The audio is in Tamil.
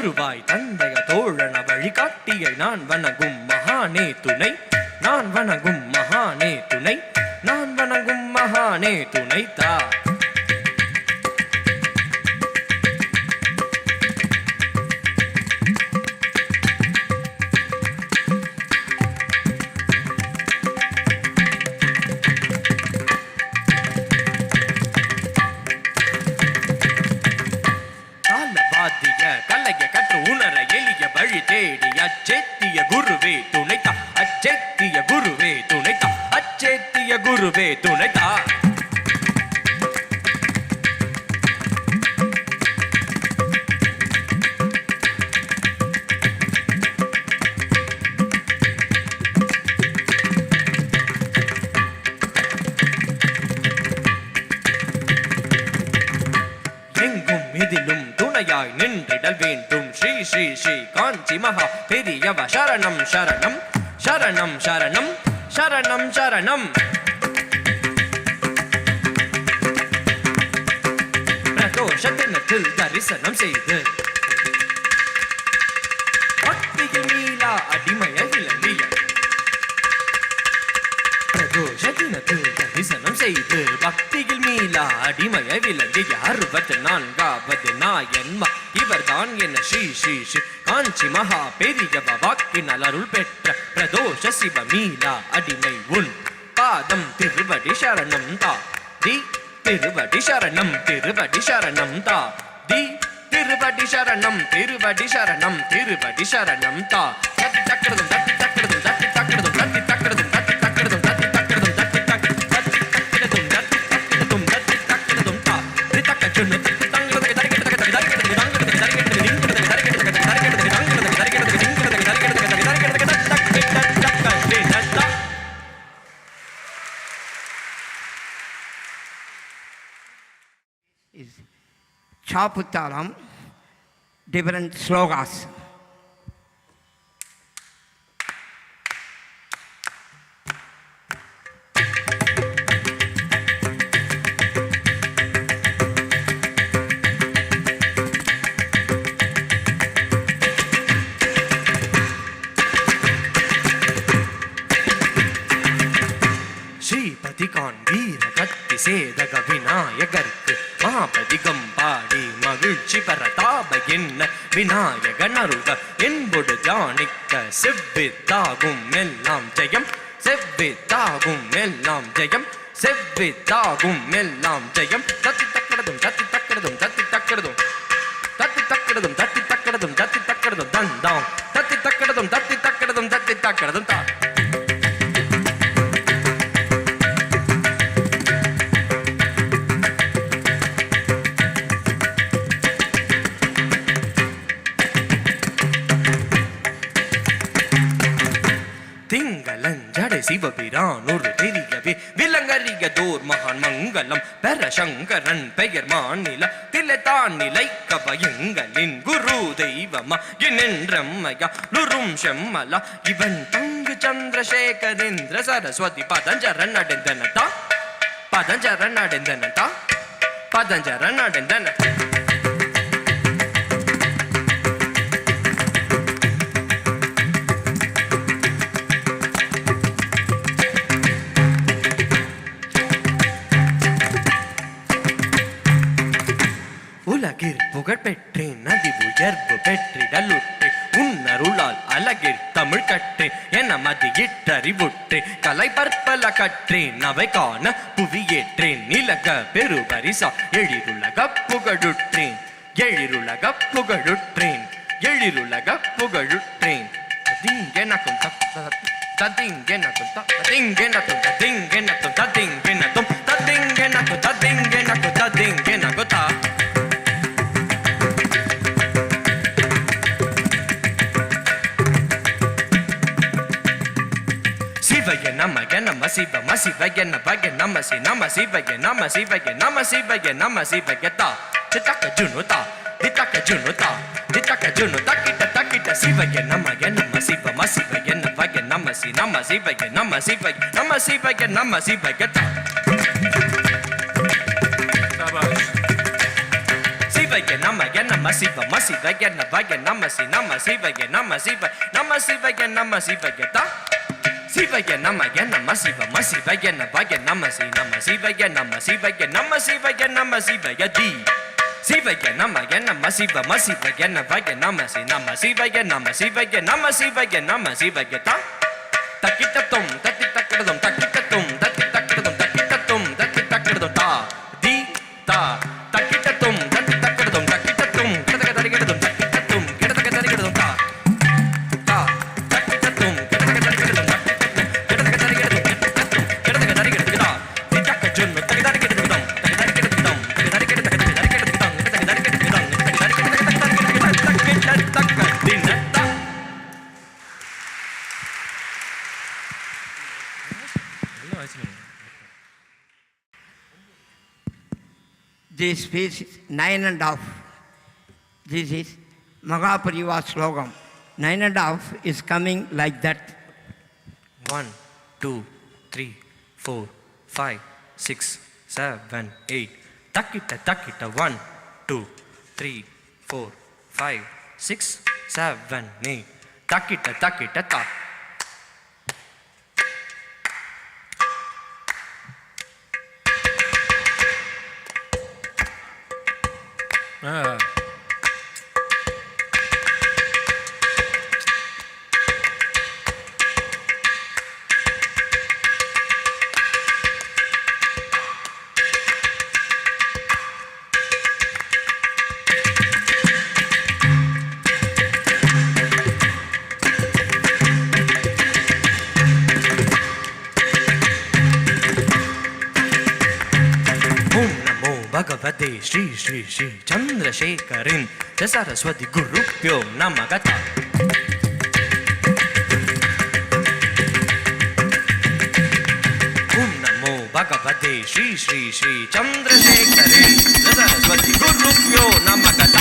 தருவாய் தந்தைய தோழன வழிகாட்டியை நான் வணங்கும் மகானே துணை. நான் வணங்கும் மகானே துணை. நான் வணங்கும் மகானே துணை தா குருவே துணைத்தா எங்கும் துணையாய் நின்றிடல் வேண்டும். ஸ்ரீ ஸ்ரீ ஸ்ரீ காஞ்சி மகா பெரியவ சரணம் சரணம் சரணம் சரணம் சரணம் சரணம். பிரதோஷ தினத்தில் தரிசனம் செய்து. பக்தியில் மீளா அடிமைய விளங்கிய. பிரதோஷ தினத்தில் தரிசனம் செய்து. பக்தியில் மீளா அடிமய விளங்கிய. அறுபத்தி நான்காவது நாயன்மா இவர்தான் என்ன ஸ்ரீ ஸ்ரீ ஸ்ரீ காஞ்சி மகா பெரிய வாக்கினால் அருள் பெற்ற. பிரதோஷ சிவ மீளா அடிமை உன். பாதம் திருவடி சரணம் தா. தி திருவடி சரணம் திருவடி சரணம் தா. தி திருவடி சரணம் திருவடி சரணம் திருவடி சரணம் தா. தட்டி சக்கரதம் is Chaputalam, different slogas. அதிகம் பாடி மகிழ்ச்சி பெற தாப என்ன? விநாயகன் அருள்க என்பொடு ஜானிக்க செவ்வித்தாகும் எல்லாம் ஜெயம். செவ்வித்தாகும் எல்லாம் ஜெயம். செவ்வித்தாகும் எல்லாம் ஜெயம். தத்தி தக்கிறதும் தத்தி தக்கிறதும் தத்தி தக்கிறதும் தத்தி தக்கிறதும் தத்தி தக்கிறதும் தத்தி தக்கிறதும் தந்தாம் தத்தி தக்கிறதும் தத்தி தக்கிறதும் தத்தி தக்கிறதும் தான் திங்களஞ்சடை சிவபிரான் ஒரு தெரியவே விலங்கறியதோர் மகான் மங்களம் பெற சங்கரன் பெயர் மாநில தில்லை தான் நிலைக்க பயங்களின் குரு தெய்வமா. என்னென்றம்மையா நுறும் செம்மலா. இவன் தங்கு சந்திரசேகரேந்திர சரஸ்வதி பதஞ்சரன் அடைந்தனதா? பதஞ்சரன் அடைந்தனதா? பதஞ்சரன் அடைந்தன. புகழ் பெற்றேன் நதி உயர்வு பெற்றிடலுற்றே உன்னருளால் அழகில் தமிழ் கற்றே என மதியிட்டறிவுற்றே கலை பற்பல கற்றேன் அவை காண புவியேற்றேன் நிலக பெருபரிசா எழிலுலக புகழுற்றேன் எழிலுலக புகழுற்றேன் எழிலுலக புகழுற்றேன் தீங்கெனக்கும் ததிங்கெனக்கும் ததிங்கெனக்கும் ததிங்கெனக்கும் ததிங்கெனக்கும் ததிங்கெனக்கும் ததிங்கெனக்கும் ததிங்கென சிவய நமக நம சிவம சிவய நமக நம சி நம சிவய நம சிவய நம சிவய நம சிவய தா தித்தக்க ஜுனு தா தித்தக்க ஜுனு தா தித்தக்க ஜுனு தக்கிட்ட தக்கிட்ட சிவய நமக நம சிவ ம சிவய நமக நம சி நம சிவய நம சிவய நம சிவய நம சிவய தா சிவய நமக நம சிவ ம சிவய நமக நம சி நம சிவய நம சிவ நம சிவய நம சிவய நமய நம சிவ ம சிவய நமய நம சி நம சிவய நம சிவய நம சிவய நம சிவய தி சிவய நமய நம சிவ ம சிவய நமய நம சி நம சிவய நம சிவய நம சிவய நம சிவய தா தக்கிட்டத்தும் This piece is nine and. This is Mahapariva slogam. Nine and is coming like that. One, two, three, four, five, six, seven, eight. Takita, takita. One, two, three, four, five, six, seven, eight. Takita, takita, ta. భగవతే శ్రీ శ్రీ శ్రీ చంద్రశేఖరిన్ సరస్వతి గురుభ్యో నమగత నమో భగవతే శ్రీ శ్రీ శ్రీ చంద్రశేఖరిన్ సరస్వతి గురుభ్యో నమగత